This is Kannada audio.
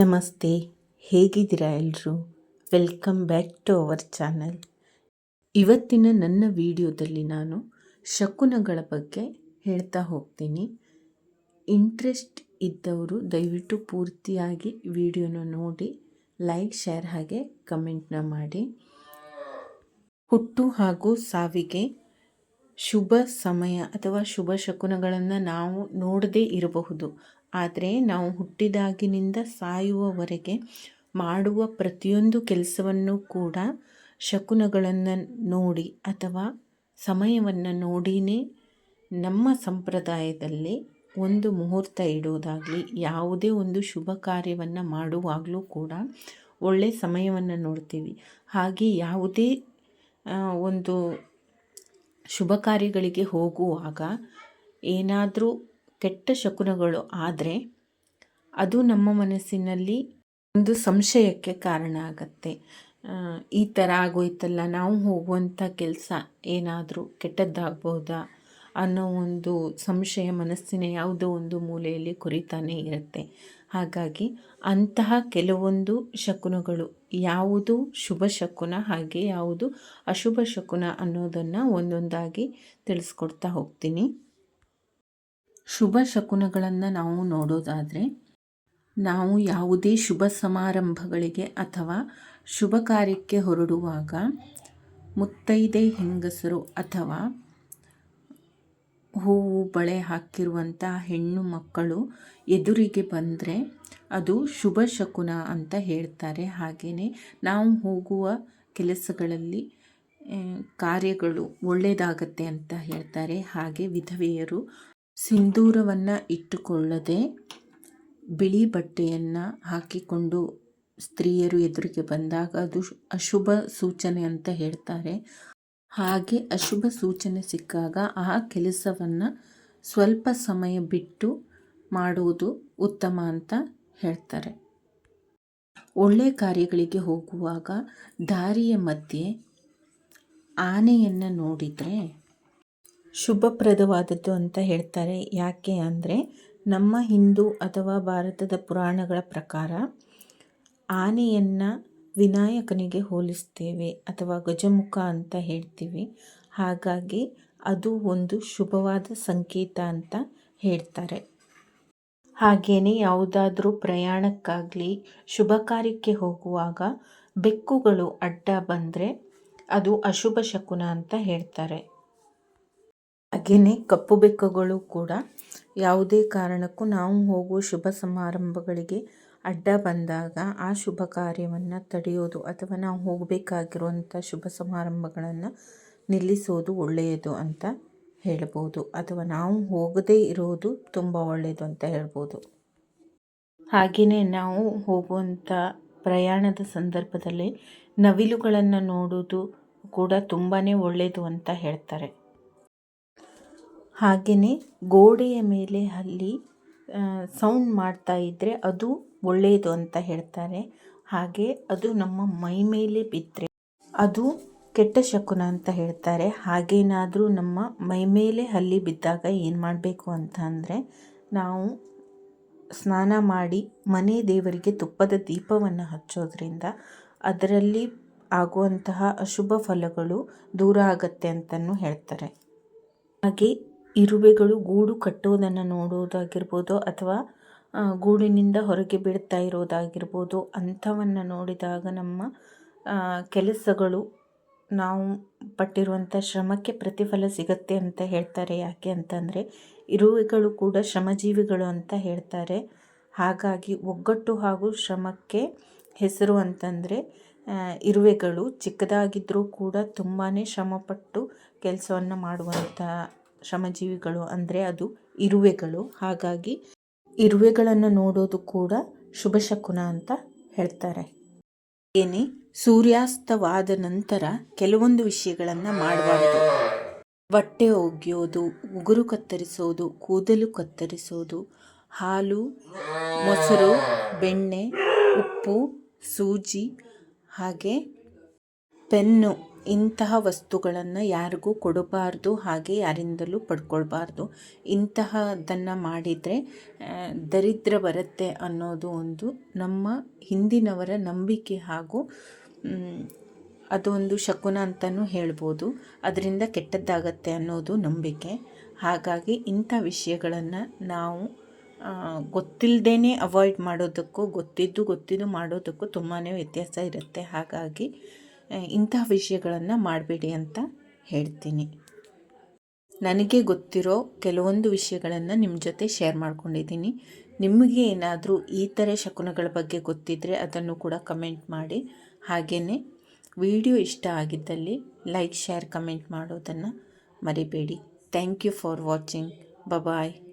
ನಮಸ್ತೆ, ಹೇಗಿದ್ದೀರಾ ಎಲ್ಲರೂ welcome back to our channel. ಇವತ್ತಿನ ನನ್ನ ವಿಡಿಯೋದಲ್ಲಿ ನಾನು ಶಕುನಗಳ ಬಗ್ಗೆ ಹೇಳ್ತಾ ಹೋಗ್ತೀನಿ. ಇಂಟ್ರೆಸ್ಟ್ ಇದ್ದವರು ದಯವಿಟ್ಟು ಪೂರ್ತಿಯಾಗಿ ವಿಡಿಯೋನ ನೋಡಿ, ಲೈಕ್, ಶೇರ್ ಹಾಗೆ ಕಮೆಂಟ್ನ ಮಾಡಿ. ಹುಟ್ಟು ಹಾಗೂ ಸಾವಿಗೆ ಶುಭ ಸಮಯ ಅಥವಾ ಶುಭ ಶಕುನಗಳನ್ನು ನಾವು ನೋಡದೇ ಇರಬಹುದು. ಆದರೆ ನಾವು ಹುಟ್ಟಿದಾಗಿನಿಂದ ಸಾಯುವವರೆಗೆ ಮಾಡುವ ಪ್ರತಿಯೊಂದು ಕೆಲಸವನ್ನು ಕೂಡ ಶಕುನಗಳನ್ನು ನೋಡಿ ಅಥವಾ ಸಮಯವನ್ನು ನೋಡಿಯೇ ನಮ್ಮ ಸಂಪ್ರದಾಯದಲ್ಲಿ ಒಂದು ಮುಹೂರ್ತ ಇಡೋದಾಗಲಿ, ಯಾವುದೇ ಒಂದು ಶುಭ ಕಾರ್ಯವನ್ನು ಮಾಡುವಾಗಲೂ ಕೂಡ ಒಳ್ಳೆಯ ಸಮಯವನ್ನು ನೋಡ್ತೀವಿ. ಹಾಗೆ ಯಾವುದೇ ಒಂದು ಶುಭ ಕಾರ್ಯಗಳಿಗೆ ಹೋಗುವಾಗ ಏನಾದರೂ ಕೆಟ್ಟ ಶಕುನಗಳು ಆದರೆ ಅದು ನಮ್ಮ ಮನಸ್ಸಿನಲ್ಲಿ ಒಂದು ಸಂಶಯಕ್ಕೆ ಕಾರಣ ಆಗತ್ತೆ. ಈ ಥರ ಆಗೋಯ್ತಲ್ಲ, ನಾವು ಹೋಗುವಂಥ ಕೆಲಸ ಏನಾದರೂ ಕೆಟ್ಟದ್ದಾಗ್ಬೋದಾ ಅನ್ನೋ ಒಂದು ಸಂಶಯ ಮನಸ್ಸಿನ ಯಾವುದೋ ಒಂದು ಮೂಲೆಯಲ್ಲಿ ಕುರಿತಾನೆ ಇರುತ್ತೆ. ಹಾಗಾಗಿ ಅಂತಹ ಕೆಲವೊಂದು ಶಕುನಗಳು, ಯಾವುದು ಶುಭ ಶಕುನ ಹಾಗೆ ಯಾವುದು ಅಶುಭ ಶಕುನ ಅನ್ನೋದನ್ನು ಒಂದೊಂದಾಗಿ ತಿಳಿಸ್ಕೊಡ್ತಾ ಹೋಗ್ತೀನಿ. ಶುಭ ಶಕುನಗಳನ್ನು ನಾವು ನೋಡೋದಾದರೆ, ನಾವು ಯಾವುದೇ ಶುಭ ಸಮಾರಂಭಗಳಿಗೆ ಅಥವಾ ಶುಭ ಕಾರ್ಯಕ್ಕೆ ಹೊರಡುವಾಗ ಮುತ್ತೈದೆ ಹೆಂಗಸರು ಅಥವಾ ಹೂವು ಬಳೆ ಹಾಕಿರುವಂಥ ಹೆಣ್ಣು ಮಕ್ಕಳು ಎದುರಿಗೆ ಬಂದರೆ ಅದು ಶುಭ ಶಕುನ ಅಂತ ಹೇಳ್ತಾರೆ. ಹಾಗೆಯೇ ನಾವು ಹೋಗುವ ಕೆಲಸಗಳಲ್ಲಿ ಕಾರ್ಯಗಳು ಒಳ್ಳೆಯದಾಗತ್ತೆ ಅಂತ ಹೇಳ್ತಾರೆ. ಹಾಗೆ ವಿಧವೆಯರು ಸಿಂಧೂರವನ್ನು ಇಟ್ಟುಕೊಳ್ಳದೆ ಬಿಳಿ ಬಟ್ಟೆಯನ್ನು ಹಾಕಿಕೊಂಡು ಸ್ತ್ರೀಯರು ಎದುರಿಗೆ ಬಂದಾಗ ಅದು ಅಶುಭ ಸೂಚನೆ ಅಂತ ಹೇಳ್ತಾರೆ. ಹಾಗೆ ಅಶುಭ ಸೂಚನೆ ಸಿಕ್ಕಾಗ ಆ ಕೆಲಸವನ್ನು ಸ್ವಲ್ಪ ಸಮಯ ಬಿಟ್ಟು ಮಾಡುವುದು ಉತ್ತಮ ಅಂತ ಹೇಳ್ತಾರೆ. ಒಳ್ಳೆಯ ಕಾರ್ಯಗಳಿಗೆ ಹೋಗುವಾಗ ದಾರಿಯ ಮಧ್ಯೆ ಆನೆಯನ್ನು ನೋಡಿದರೆ ಶುಭಪ್ರದವಾದದ್ದು ಅಂತ ಹೇಳ್ತಾರೆ. ಯಾಕೆ ಅಂದರೆ ನಮ್ಮ ಹಿಂದೂ ಅಥವಾ ಭಾರತದ ಪುರಾಣಗಳ ಪ್ರಕಾರ ಆನೆಯನ್ನು ವಿನಾಯಕನಿಗೆ ಹೋಲಿಸ್ತೇವೆ ಅಥವಾ ಗಜಮುಖ ಅಂತ ಹೇಳ್ತೀವಿ. ಹಾಗಾಗಿ ಅದು ಒಂದು ಶುಭವಾದ ಸಂಕೇತ ಅಂತ ಹೇಳ್ತಾರೆ. ಹಾಗೆಯೇ ಯಾವುದಾದ್ರೂ ಪ್ರಯಾಣಕ್ಕಾಗಲಿ, ಶುಭ ಕಾರ್ಯಕ್ಕೆ ಹೋಗುವಾಗ ಬೆಕ್ಕುಗಳು ಅಡ್ಡ ಬಂದರೆ ಅದು ಅಶುಭ ಶಕುನ ಅಂತ ಹೇಳ್ತಾರೆ. ಹಾಗೆಯೇ ಕಪ್ಪು ಬೆಕ್ಕುಗಳು ಕೂಡ ಯಾವುದೇ ಕಾರಣಕ್ಕೂ ನಾವು ಹೋಗುವ ಶುಭ ಸಮಾರಂಭಗಳಿಗೆ ಅಡ್ಡ ಬಂದಾಗ ಆ ಶುಭ ಕಾರ್ಯವನ್ನು ತಡೆಯೋದು ಅಥವಾ ನಾವು ಹೋಗಬೇಕಾಗಿರುವಂಥ ಶುಭ ಸಮಾರಂಭಗಳನ್ನು ನಿಲ್ಲಿಸೋದು ಒಳ್ಳೆಯದು ಅಂತ ಹೇಳ್ಬೋದು. ಅಥವಾ ನಾವು ಹೋಗದೇ ಇರೋದು ತುಂಬ ಒಳ್ಳೆಯದು ಅಂತ ಹೇಳ್ಬೋದು. ಹಾಗೆಯೇ ನಾವು ಹೋಗುವಂಥ ಪ್ರಯಾಣದ ಸಂದರ್ಭದಲ್ಲಿ ನವಿಲುಗಳನ್ನು ನೋಡೋದು ಕೂಡ ತುಂಬಾ ಒಳ್ಳೆಯದು ಅಂತ ಹೇಳ್ತಾರೆ. ಹಾಗೆಯೇ ಗೋಡೆಯ ಮೇಲೆ ಅಲ್ಲಿ ಸೌಂಡ್ ಮಾಡ್ತಾ ಇದ್ದರೆ ಅದು ಒಳ್ಳೆಯದು ಅಂತ ಹೇಳ್ತಾರೆ. ಹಾಗೆ ಅದು ನಮ್ಮ ಮೈ ಮೇಲೆ ಬಿದ್ದರೆ ಅದು ಕೆಟ್ಟ ಶಕುನ ಅಂತ ಹೇಳ್ತಾರೆ. ಹಾಗೇನಾದರೂ ನಮ್ಮ ಮೈ ಮೇಲೆ ಹಲ್ಲಿ ಬಿದ್ದಾಗ ಏನು ಮಾಡಬೇಕು ಅಂತ ಅಂದರೆ ನಾವು ಸ್ನಾನ ಮಾಡಿ ಮನೆ ದೇವರಿಗೆ ತುಪ್ಪದ ದೀಪವನ್ನು ಹಚ್ಚೋದ್ರಿಂದ ಅದರಲ್ಲಿ ಆಗುವಂತಹ ಅಶುಭ ಫಲಗಳು ದೂರ ಆಗತ್ತೆ ಅಂತಲೂ ಹೇಳ್ತಾರೆ. ಹಾಗೆ ಇರುವೆಗಳು ಗೂಡು ಕಟ್ಟುವುದನ್ನು ನೋಡುವುದಾಗಿರ್ಬೋದು ಅಥವಾ ಗೂಡಿನಿಂದ ಹೊರಗೆ ಬಿಡ್ತಾ ಇರೋದಾಗಿರ್ಬೋದು ಅಂಥವನ್ನು ನೋಡಿದಾಗ ನಮ್ಮ ಕೆಲಸಗಳು, ನಾವು ಪಟ್ಟಿರುವಂಥ ಶ್ರಮಕ್ಕೆ ಪ್ರತಿಫಲ ಸಿಗತ್ತೆ ಅಂತ ಹೇಳ್ತಾರೆ. ಯಾಕೆ ಅಂತಂದರೆ, ಇರುವೆಗಳು ಕೂಡ ಶ್ರಮಜೀವಿಗಳು ಅಂತ ಹೇಳ್ತಾರೆ. ಹಾಗಾಗಿ ಒಗ್ಗಟ್ಟು ಹಾಗೂ ಶ್ರಮಕ್ಕೆ ಹೆಸರು ಅಂತಂದರೆ ಇರುವೆಗಳು ಚಿಕ್ಕದಾಗಿದ್ದರೂ ಕೂಡ ತುಂಬಾ ಶ್ರಮಪಟ್ಟು ಕೆಲಸವನ್ನು ಮಾಡುವಂಥ ಶ್ರಮಜೀವಿಗಳು ಅಂದರೆ ಅದು ಇರುವೆಗಳು. ಹಾಗಾಗಿ ಇರುವೆಗಳನ್ನು ನೋಡೋದು ಕೂಡ ಶುಭ ಶಕುನ ಅಂತ ಹೇಳ್ತಾರೆ. ಏನೇ? ಸೂರ್ಯಾಸ್ತವಾದ ನಂತರ ಕೆಲವೊಂದು ವಿಷಯಗಳನ್ನು ಮಾಡಬಾರ್ದು. ಬಟ್ಟೆ ಒಗೆಯೋದು, ಉಗುರು ಕತ್ತರಿಸೋದು, ಕೂದಲು ಕತ್ತರಿಸೋದು, ಹಾಲು, ಮೊಸರು, ಬೆಣ್ಣೆ, ಉಪ್ಪು, ಸೂಜಿ ಹಾಗೆ ಪೆನ್ನು ಇಂತಹ ವಸ್ತುಗಳನ್ನು ಯಾರಿಗೂ ಕೊಡಬಾರ್ದು, ಹಾಗೆ ಯಾರಿಂದಲೂ ಪಡ್ಕೊಳ್ಬಾರ್ದು. ಇಂತಹದ್ದನ್ನು ಮಾಡಿದರೆ ದರಿದ್ರ ಬರುತ್ತೆ ಅನ್ನೋದು ಒಂದು ನಮ್ಮ ಹಿಂದಿನವರ ನಂಬಿಕೆ ಹಾಗೂ ಅದೊಂದು ಶಕುನ ಅಂತಲೂ ಹೇಳ್ಬೋದು. ಅದರಿಂದ ಕೆಟ್ಟದ್ದಾಗತ್ತೆ ಅನ್ನೋದು ನಂಬಿಕೆ. ಹಾಗಾಗಿ ಇಂಥ ವಿಷಯಗಳನ್ನು ನಾವು ಗೊತ್ತಿಲ್ಲದೇ ಅವಾಯ್ಡ್ ಮಾಡೋದಕ್ಕೂ, ಗೊತ್ತಿದ್ದು ಗೊತ್ತಿದ್ದು ಮಾಡೋದಕ್ಕೂ ತುಂಬಾ ವ್ಯತ್ಯಾಸ ಇರುತ್ತೆ. ಹಾಗಾಗಿ ಇಂತಹ ವಿಷಯಗಳನ್ನು ಮಾಡಬೇಡಿ ಅಂತ ಹೇಳ್ತೀನಿ. ನನಗೆ ಗೊತ್ತಿರೋ ಕೆಲವೊಂದು ವಿಷಯಗಳನ್ನು ನಿಮ್ಮ ಜೊತೆ ಶೇರ್ ಮಾಡ್ಕೊಂಡಿದ್ದೀನಿ. ನಿಮಗೆ ಏನಾದರೂ ಈ ಥರ ಶಕುನಗಳ ಬಗ್ಗೆ ಗೊತ್ತಿದ್ದರೆ ಅದನ್ನು ಕೂಡ ಕಮೆಂಟ್ ಮಾಡಿ. ಹಾಗೆಯೇ ವಿಡಿಯೋ ಇಷ್ಟ ಆಗಿದ್ದಲ್ಲಿ ಲೈಕ್ ಶೇರ್ ಕಮೆಂಟ್ ಮಾಡೋದನ್ನು ಮರಿಬೇಡಿ. Thank you for watching bye bye